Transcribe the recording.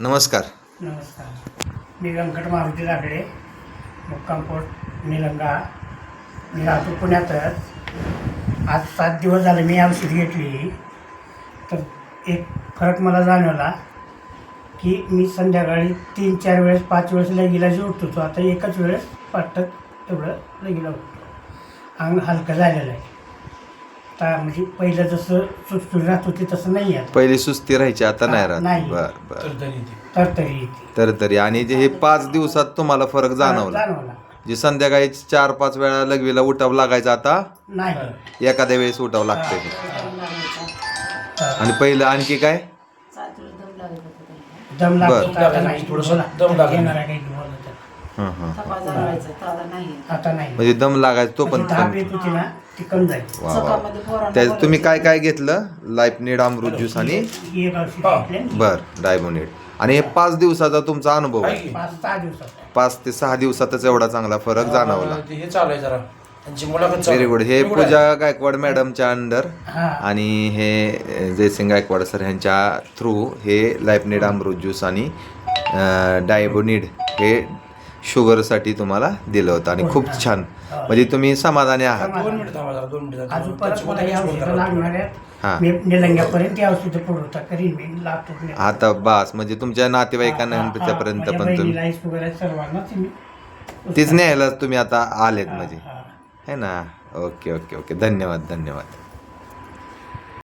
नमस्कार. नमस्कार. मी व्यंकट मारुती रागडे मुक्कामपोट निलंगा. मी राहतो पुण्यातच. आज सात दिवस झाले मी औषध घेतली. तर एक फरक मला जाणवला की मी संध्याकाळी तीन चार वेळेस पाच वेळेस लगीला उठतो. आता एकच वेळेस पाटत एवढं लगीला उठतो. अंग हलकं झालेलं आहे. आता म्हणजे पहिलं जसं राहत होती तसं नाही आहे पहिली सुस्ती राहायची आता नाही राहत. नाही. बर बर. तर तरी येते. तर तरी आणि जे हे पाच दिवसात तुम्हाला फरक जाणवला? जाणवला. जे संध्याकाळी चार पाच वेळा लगवीला उठावं लागायचं आता? नाही. एखाद्या वेळेस उठावं लागतंय. आणि पहिलं आणखी काय? दम बरं. लागतो आता नाही. थोडंसं बोला. दम लागतो. येणारा काही बोलत आहे. हं, हं. थपा जाणवायचा तर आता नाही. आता नाही. म्हणजे दम लागायचा तो पण म्हणजे ताप कमी येत होती ना. ती कमी जाईल. वा वा. चौकामध्ये पोरांना त्या तुम्ही काय. काय घेतलं? लाईफ नीड अमृत ज्यूस आणि एक औषध हा. घेतली बर डायबोनेट आणि हे पाच दिवसाचा तुमचा अनुभव आहे. पाच सहा दिवसात पाच ते सहा दिवसातच एवढा चांगला फरक जाणवला. ते हे चालू आहे जरा. त्यांची मुलाखत चालू व्हेरी गुड हे. पूजा गायकवाड मॅडमच्या अंडर हा. आणि हे जयसिंग गायकवाड सर ह्यांच्या थ्रू हे लाईफनीड अमृत ज्यूस आणि डायबोनिड हे शुगरसाठी तुम्हाला दिलं होतं आणि खूप छान. म्हणजे तुम्ही समाधानी आहात. दोन मिनिट थांबा जरा दोन मिनिट अजून परत मला या औषधं लागणार हा. आहेत. मी निलंग्यापर्यंत ही औषधं पुरवता करीन मी लागतो नाही. आता बास म्हणजे तुमच्या नातेवाईकांना हा, हा, हा. माझ्या पण तुम्ही बहिणीला, आई वगैरे सर्वांनाच मी तीच न्यायला तुम्ही आता आलेत हा, म्हणजे. हा. है ना? Okay okay okay. धन्यवाद धन्यवाद.